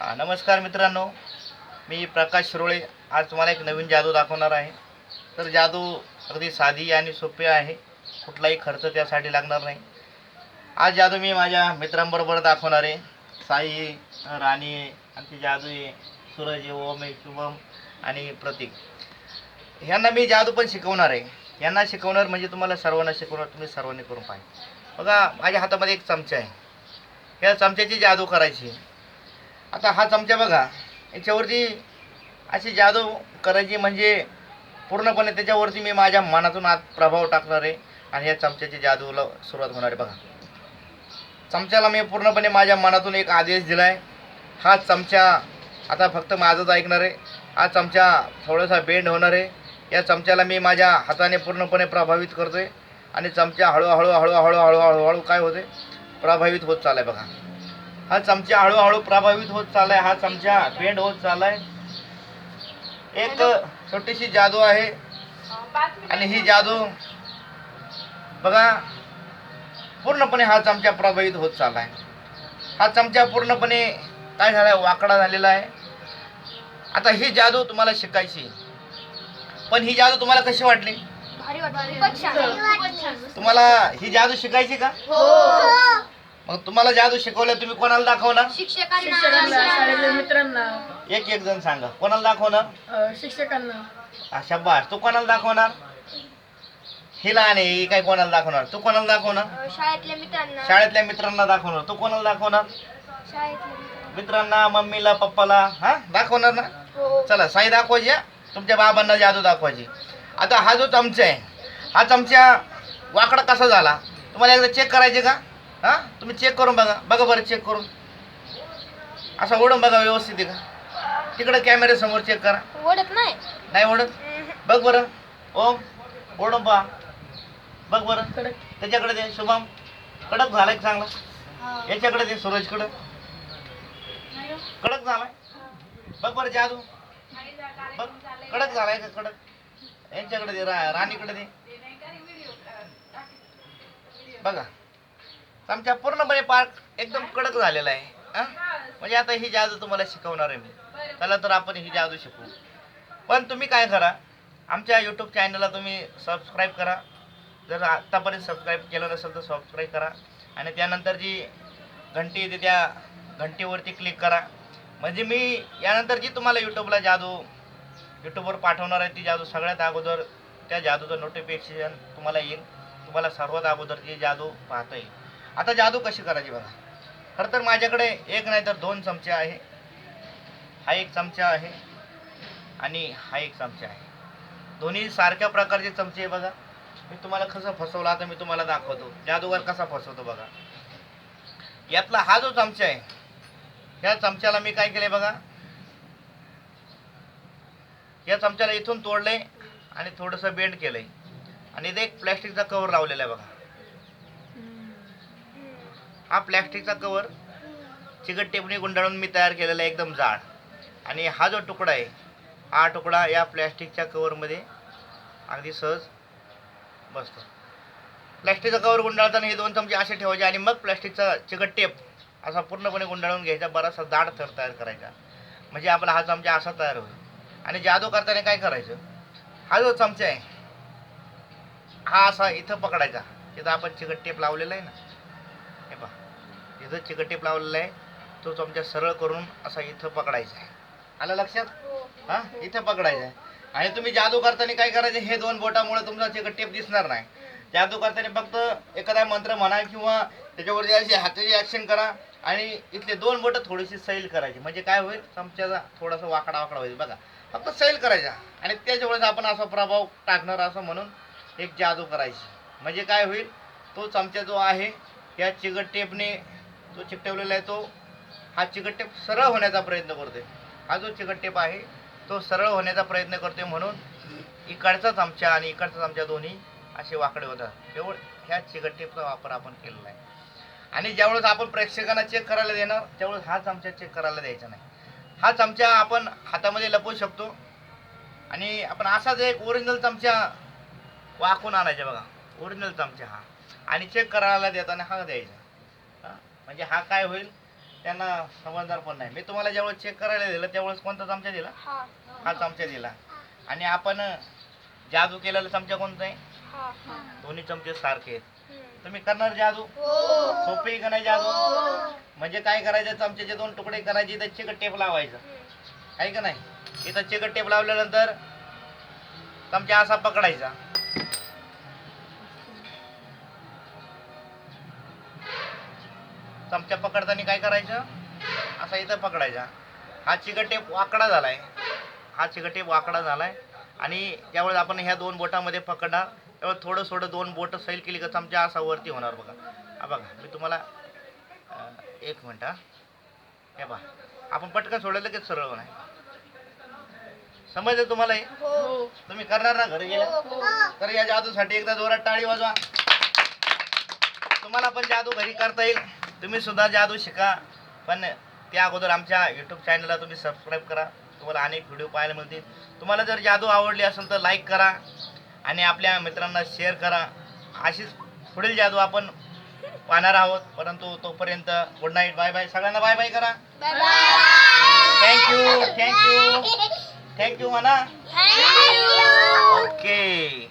हा, नमस्कार मित्रांनो. मी प्रकाश शिरोळे. आज तुम्हाला एक नवीन जादू दाखवणार आहे. तर जादू अगदी साधी आणि सोपी आहे. कुठलाही खर्च त्यासाठी लागणार नाही. आज जादू मी माझ्या मित्रांबरोबर दाखवणार आहे. साई राणी आमची जादू आहे. सूरज ओम आहे शुभम आणि प्रतीक. ह्यांना मी जादू पण शिकवणार आहे. यांना शिकवणार म्हणजे तुम्हाला सर्वांना शिकवणार तुम्ही सर्वांनी करून पाहिजे बघा माझ्या हातामध्ये एक चमचा आहे. या चमच्याची जादू करायची. आता हा चमचा बघा. याच्यावरती अशी जादू करायची म्हणजे पूर्णपणे त्याच्यावरती मी माझ्या मनातून आत प्रभाव टाकणार आहे. आणि या चमच्याची जादूला सुरुवात होणार आहे. बघा. चमच्याला मी पूर्णपणे माझ्या मनातून एक आदेश दिला आहे हा चमचा आता फक्त माझंच ऐकणार आहे. हा चमचा थोडासा बेंड होणार आहे. या चमच्याला मी माझ्या हाताने पूर्णपणे प्रभावित करतो आहे आणि चमचा हळूहळू हळूहळू हळूहळू हळूहळू काय होते प्रभावित होत चाललाय बघा. हा चमचा हळूहळू प्रभावित होत चाललाय हा चमचा बेंड होत चाललाय. एक छोटीशी जादू आहे. आणि ही जादू बघा पूर्णपणे हा चमचा प्रभावित होत चाललाय. हा चमचा पूर्णपणे काय झालाय वाकडा झालेला आहे. आता ही जादू तुम्हाला शिकायची पण ही जादू तुम्हाला कशी वाटली? भारी वाटलं. खूपच छान. खूपच छान. तुम्हाला ही जादू शिकायची का? हो. मग तुम्हाला जादू शिकवल्या तुम्ही कोणाला दाखवणार? शिक्षकांना. शाळेतल्या मित्रांना. एक एक जण सांगा. कोणाला दाखवणार? अ, शिक्षकांना. हा, शाबास. तू कोणाला दाखवणार? ही लहान आहे ही काय कोणाला दाखवणार? तू कोणाला दाखवणार? अ, शाळेतल्या मित्रांना. शाळेतल्या मित्रांना दाखवणार. तू कोणाला दाखवणार? शाळेतल्या मित्रांना. मित्रांना मम्मीला पप्पाला हा? दाखवणार ना? हो. चला साई दाखवायची हा. तुमच्या बाबांना जादू दाखवायची आता हा जो चमचा आहे हा चमचा वाकडा कसा झाला? तुम्हाला एकदा चेक करायचे का? हा? तुम्ही चेक करून बघा. बघा बरं चेक करून. असा ओढून बघा व्यवस्थित आहे का तिकडे कॅमेऱ्यासमोर चेक करा. ओढत नाही? नाही ओढत? बघ बरं. ओम ओढून पहा. बघ बरं. त्याच्याकडे दे शुभम. कडक झालाय का चांगला? हा. याच्याकडे दे सूरजकडे. कडक झालाय? बघ बरं जादू. बघ. कडक झालाय का कडक? यांच्याकडे दे रा राणीकडे दे. बघा. आमच्या पूर्णपणे पार्क एकदम कडक झालेला आहे म्हणजे आता ही जादू तुम्हाला शिकवणार आहे मी. चला तर आपण ही जादू शिकू. पण तुम्ही काय करा आमच्या यूट्यूब चॅनलला तुम्ही सबस्क्राईब करा. जर आत्तापर्यंत सबस्क्राईब केलं नसेल तर सबस्क्राईब करा. आणि त्यानंतर जी घंटी येते त्या घंटीवरती क्लिक करा. म्हणजे मी यानंतर जी तुम्हाला यूट्यूबला जादू यूट्यूबवर पाठवणार आहे ती जादू सगळ्यात अगोदर त्या जादूचं नोटिफिकेशन तुम्हाला येईल. तुम्हाला सर्वात अगोदर ती जादू पाहता येईल. आता जादू कशी करायची बघा. खरं तर माझ्याकडे एक नाही तर दोन चमचे आहे. हा एक चमचा आहे आणि हा एक चमचा आहे. दोन्ही सारख्या प्रकारचे चमचे आहे बघा. मी तुम्हाला कसं फसवलं आता मी तुम्हाला दाखवतो. जादूगर कसा फसवतो बघा. यातला हा जो चमचा आहे या चमच्याला मी काय केले बघा. या चमच्याला इथून तोडले आणि थोडंसं बेंड केलंय. आणि इथे एक प्लॅस्टिकचा कवर लावलेला आहे बघा. हा प्लॅस्टिकचा कवर चिकट टेपणी गुंडाळून मी तयार केलेला आहे एकदम जाड. आणि हा जो तुकडा आहे हा तुकडा या प्लॅस्टिकच्या कवरमध्ये अगदी सहज बसतो. प्लॅस्टिकचा कवर गुंडाळताना हे दोन चमचे असे ठेवायचे आणि मग प्लॅस्टिकचा चिकट टेप असा पूर्णपणे गुंडाळून घ्यायचा बराचसा जाड थर तयार करायचा. म्हणजे आपला हा चमचा असा तयार होईल. आणि जादू करताना काय करायचं? हा जो चमचा आहे हा असा इथं पकडायचा. तिथं आपण चिकट टेप लावलेला आहे ना इथं चिकट टेप लावलेला आहे. तो चमचा सरळ करून असा इथं पकडायचा आहे. आलं लक्षात? हो. हा. इथं पकडायचं आहे. आणि तुम्ही जादू करताना काय करायचं? हे दोन बोटामुळे तुमचा चिकट टेप दिसणार नाही. जादू करताना फक्त एखादा मंत्र म्हणा किंवा त्याच्यावरती अशी हाताची ॲक्शन करा. आणि इथले दोन बोटं थोडीशी सैल करायची. म्हणजे काय होईल? चमच्याचा थोडासा वाकडा वाकडा होईल. बघा. फक्त सैल करायचा. आणि त्याच्यामुळेच आपण असा प्रभाव टाकणार असं म्हणून एक जादू करायची. म्हणजे काय होईल? तो चमचा जो आहे या चिकट टेपने तो चिकटवलेला आहे तो हा चिकट टेप सरळ होण्याचा प्रयत्न करतोय. हा जो चिकट टेप आहे तो सरळ होण्याचा प्रयत्न करतोय म्हणून इकडचा चमचा आणि इकडचा आमच्या दोन्ही असे वाकडे होतात. केवळ ह्या चिकट टेपचा वापर आपण केलेला आहे. आणि ज्यावेळेस आपण प्रेक्षकांना चेक करायला देणार त्यावेळेस हा चमचा चेक करायला द्यायचा नाही. हा चमचा आपण हातामध्ये लपवू शकतो. आणि आपण असाच एक ओरिजिनल चमचा वाकून आणायचा बघा. ओरिजिनल चमचा हा. आणि चेक करायला देताना हा द्यायचा. म्हणजे हा काय होईल त्यांना समजणार पण नाही. मी तुम्हाला ज्यावेळेस चेक करायला दिलं त्यावेळेस कोणता चमचा दिला? हा. हा चमचा दिला. आणि आपण जादू केलेला चमचा कोणता आहे? हा हा. दोन्ही चमचे सारखे आहेत. तुम्ही करणार जादू? हो. सोपी का नाही जादू? म्हणजे काय करायचं चमच्याचे दोन तुकडे करायचे इथं चिकट टेप लावायचं. आहे का नाही? इथं चिकट टेप लावल्यानंतर चमचा असा पकडायचा. चमचा पकडताना काय करायचं? असा इथं पकडायचा. हा चिकट टेप वाकडा झालाय. हा चिकट टेप वाकडा झालाय. आणि ज्यावेळेस आपण ह्या दोन बोटामध्ये पकडणार. त्यावेळेस थोडं थोडं दोन बोट सैल केली का चमचा असा वरती होणार बघा. हा बघा मी तुम्हाला एक मिनिट हा. हे बघा आपण पटकन सोडलं लगेच सरळ होणार. समजलं तुम्हाला हे? हो. तुम्ही करणार ना घरी गेल्या? तर या जादूसाठी एकदा जोरात टाळी वाजवा. तुम्हाला पण जादू घरी करता येईल. तुम्ही सुद्धा जादू शिका पण त्या अगोदर आमच्या यूट्यूब चॅनलला तुम्ही सबस्क्राईब करा. तुम्हाला अनेक व्हिडिओ पाहायला मिळतील. तुम्हाला जर जादू आवडली असेल तर लाईक करा आणि आपल्या मित्रांना शेअर करा. अशीच पुढील जादू आपण पाहणार आहोत. परंतु तोपर्यंत गुड नाईट बाय बाय सगळ्यांना बाय बाय करा. Thank you thank you thank you म्हणा ओके